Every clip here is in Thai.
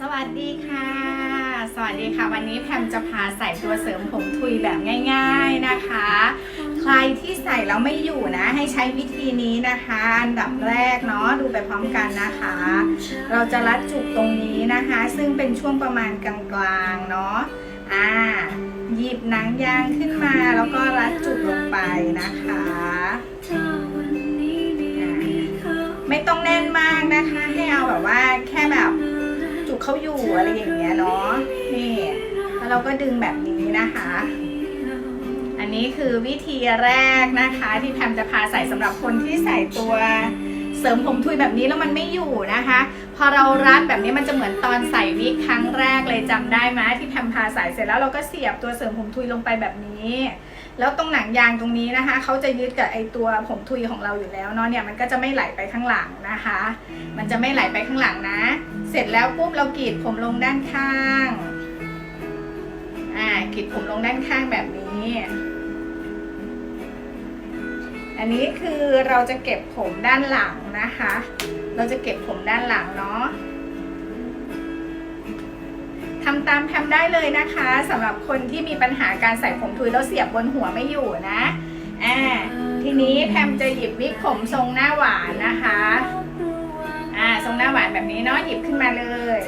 สวัสดีค่ะ สวัสดีค่ะ วันนี้แพมจะพาใส่ตัวเสริมผมทุยแบบง่าย ๆนะคะ ใครที่ใส่แล้วไม่อยู่นะ ให้ใช้วิธีนี้นะคะ อันดับแรกเนาะ ดูไปพร้อมกันนะคะ เราจะรัดจุกตรงนี้นะคะ ซึ่งเป็นช่วงประมาณกลางๆเนาะ อ่า หยิบหนังยางขึ้นมาแล้วก็รัดจุกลงไปนะคะไม่ต้องแน่นมากนะคะ ให้เอาแบบว่าแค่แบบ เขาอยู่อะไรอย่างเงี้ยเนาะนี่แล้วเราก็ดึงแบบนี้นะคะ อันนี้คือวิธีแรกนะคะ ที่แพมจะพาใส่สำหรับคนที่ใส่ตัวเสริมผมทุยแบบนี้แล้วมันไม่อยู่นะคะ พอเรารัดแบบนี้มันจะเหมือนตอนใส่วิกครั้งแรกเลยจำได้ไหมที่แพมพาใส่เสร็จแล้วเราก็เสียบตัวเสริมผมทุยลงไปแบบนี้ แล้วตรงหนังยางตรงนี้นะคะเขาจะยึดกับไอตัวผมทุยของเราอยู่แล้วเนาะเนี่ยมันก็จะไม่ไหลไปข้างหลังนะคะ มันจะไม่ไหลไปข้างหลังนะ เสร็จแล้วปุ๊บเรากรีดผมลงด้านข้างอ่ากรีดผมลงด้านข้างแบบนี้ อันนี้คือเราจะเก็บผมด้านหลังนะคะ เราจะเก็บผมด้านหลังเนาะ ทำตามแพมได้เลยนะคะสำหรับคนที่มีปัญหาการใส่ผมทุยแล้วเสียบบนหัวไม่อยู่นะอ่าทีนี้แพมจะหยิบวิกผมทรงหน้าหวานนะคะอ่าทรงหน้าหวานแบบนี้เนาะหยิบขึ้นมาเลย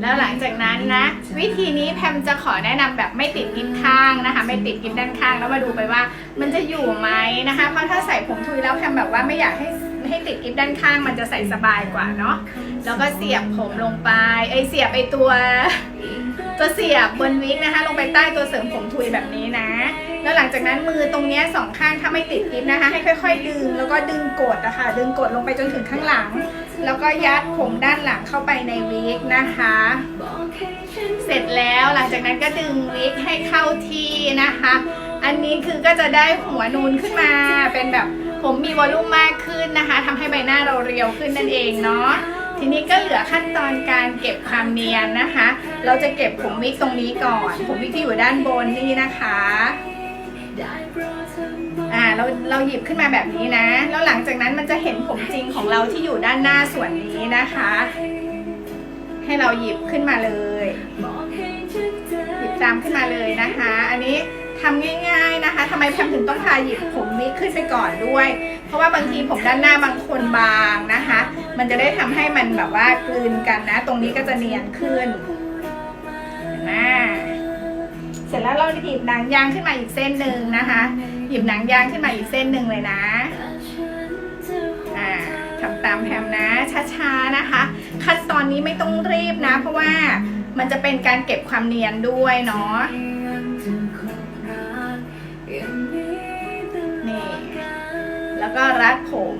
แล้วหลังจากนั้นนะ วิธีนี้แพมจะขอแนะนำแบบไม่ติดกิ๊บข้างนะคะ ไม่ติดกิ๊บด้านข้างแล้วมาดูไปว่า มันจะอยู่ไหมนะคะ เพราะถ้าใส่ผมทุยแล้วแพมแบบว่าไม่อยากให้ ให้ติดกิ๊บด้านข้างมันจะใส่สบายกว่าเนาะแล้วก็เสียบผมลงไปไอยเสียบไอตัว ตัวเสียบบนวิกนะคะ ลงไปใต้ตัวเสริมผมทุยแบบนี้นะ แล้วหลังจากนั้นมือตรงเนี้ยสองข้างถ้าไม่ติดกิ๊บนะคะ ให้ค่อย ๆ ดึงแล้วก็ดึงกดอะค่ะดึงกดลงไปจนถึงข้างหลัง แล้วก็ยัดผมด้านหลังเข้าไปในวิกนะคะ เสร็จแล้วหลังจากนั้นก็ดึงวิกให้เข้าที่นะคะ อันนี้คือก็จะได้หัวนูนขึ้นมาเป็นแบบ ผมมีวอลลุ่มมากขึ้นนะคะทำให้ใบหน้าเราเรียวขึ้นนั่นเองเนาะทีนี้ก็เหลือขั้นตอนการเก็บความเนียนนะคะ เราจะเก็บผมวิกตรงนี้ก่อน ผมวิกที่อยู่ด้านบนนี่นะคะอ่าเราเราหยิบขึ้นมาแบบนี้นะ แล้วหลังจากนั้นมันจะเห็นผมจริงของเราที่อยู่ด้านหน้าส่วนนี้นะคะ ให้เราหยิบขึ้นมาเลย หยิบตามขึ้นมาเลยนะคะ อันนี้ทำง่าย ทำไมแพมถึงต้องพาหยิบผมนี้ขึ้นไปก่อนด้วย เพราะว่าบางทีผมด้านหน้าบางคนบางนะคะ มันจะได้ทำให้มันแบบว่ากลืนกันนะ ตรงนี้ก็จะเนียนขึ้นนไหมเสร็จแล้วเราหยิบหนังยางขึ้นมาอีกเส้นหนึ่งนะคะ หยิบหนังยางขึ้นมาอีกเส้นหนึ่งเลยนะอ่าทำตามแพมนะช้าๆนะคะ ขั้นตอนนี้ไม่ต้องรีบนะ เพราะว่ามันจะเป็นการเก็บความเนียนด้วยเนาะ แล้วก็รัดผม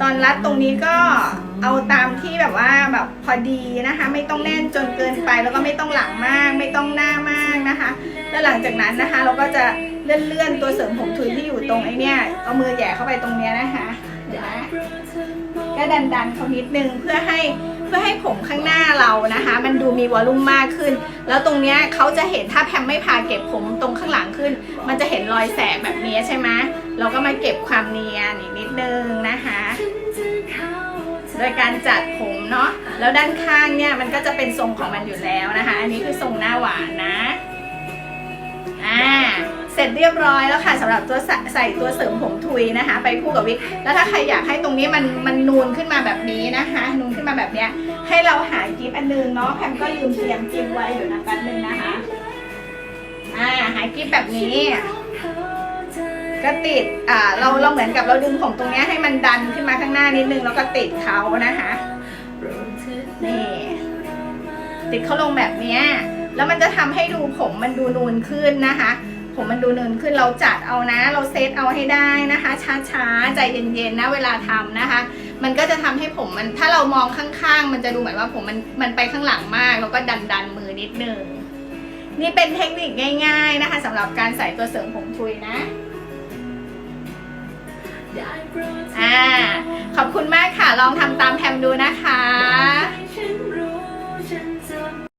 ตอนรัดตรงนี้ก็เอาตามที่แบบว่าแบบพอดีนะคะ ไม่ต้องแน่นจนเกินไป แล้วก็ไม่ต้องหลังมาก ไม่ต้องหน้ามากนะคะ แล้วหลังจากนั้นนะคะ เราก็จะเลื่อนเลื่อนๆตัวเสริมผมทุยที่อยู่ตรงไอ้เนี่ยเอามือแหย่เข้าไปตรงเนี้ยนะคะเห็นไหมก็ดันดันๆเขานิดนึงเพื่อให้ พื่อให้ผมข้างหน้าเรานะคะ มันดูมีวอลลุ่มมากขึ้น แล้วตรงเนี้ยเขาจะเห็นถ้าแพมไม่พาเก็บผมตรงข้างหลังขึ้น มันจะเห็นรอยแสกแบบนี้ใช่ไหมเราก็มาเก็บความเนียนอีกนิดนึงนะคะ โดยการจัดผมเนาะแล้วด้านข้างเนี่ยมันก็จะเป็นทรงของมันอยู่แล้วนะคะ อันนี้คือทรงหน้าหวานนะอ่า เสร็จเรียบร้อยแล้วค่ะสำหรับตัวใส่ตัวเสริมผมทุยนะคะ ไปคู่กับวิกแล้วถ้าใครอยากให้ตรงนี้มันมันนูนขึ้นมาแบบนี้นะคะ นูนขึ้นมาแบบเนี้ยให้เราหากิฟอันนึงเนาะแพมก็ลืมเตรียมกิฟไว้เดี๋ยวนะแป๊บนึงนะคะอ่าหากิฟแบบนี้ก็ติดอ่าเราเราเหมือนกับเราดึงผมตรงเนี้ยให้มันดันขึ้นมาข้างหน้านิดนึงแล้วก็ติดเขานะคะนี่ติดเขาลงแบบเนี้ยแล้วมันจะทำให้ดูผมมันดูนูนขึ้นนะคะ ผมมันดูนูนขึ้นเราจัดเอานะ เราเซตเอาให้ได้นะคะ ช้าๆ ใจเย็นๆนะเวลาทำนะคะ มันก็จะทำให้ผมมันถ้าเรามองข้างๆ มันจะดูเหมือนว่าผมมันมันไปข้างหลังมาก แล้วก็ดันดันๆมือนิดนึงนี่เป็นเทคนิคง่าย ๆนะคะสำหรับการใส่ตัวเสริมผมทุยนะอ่าขอบคุณมากค่ะ ลองทำตามแพมดูนะคะฉัน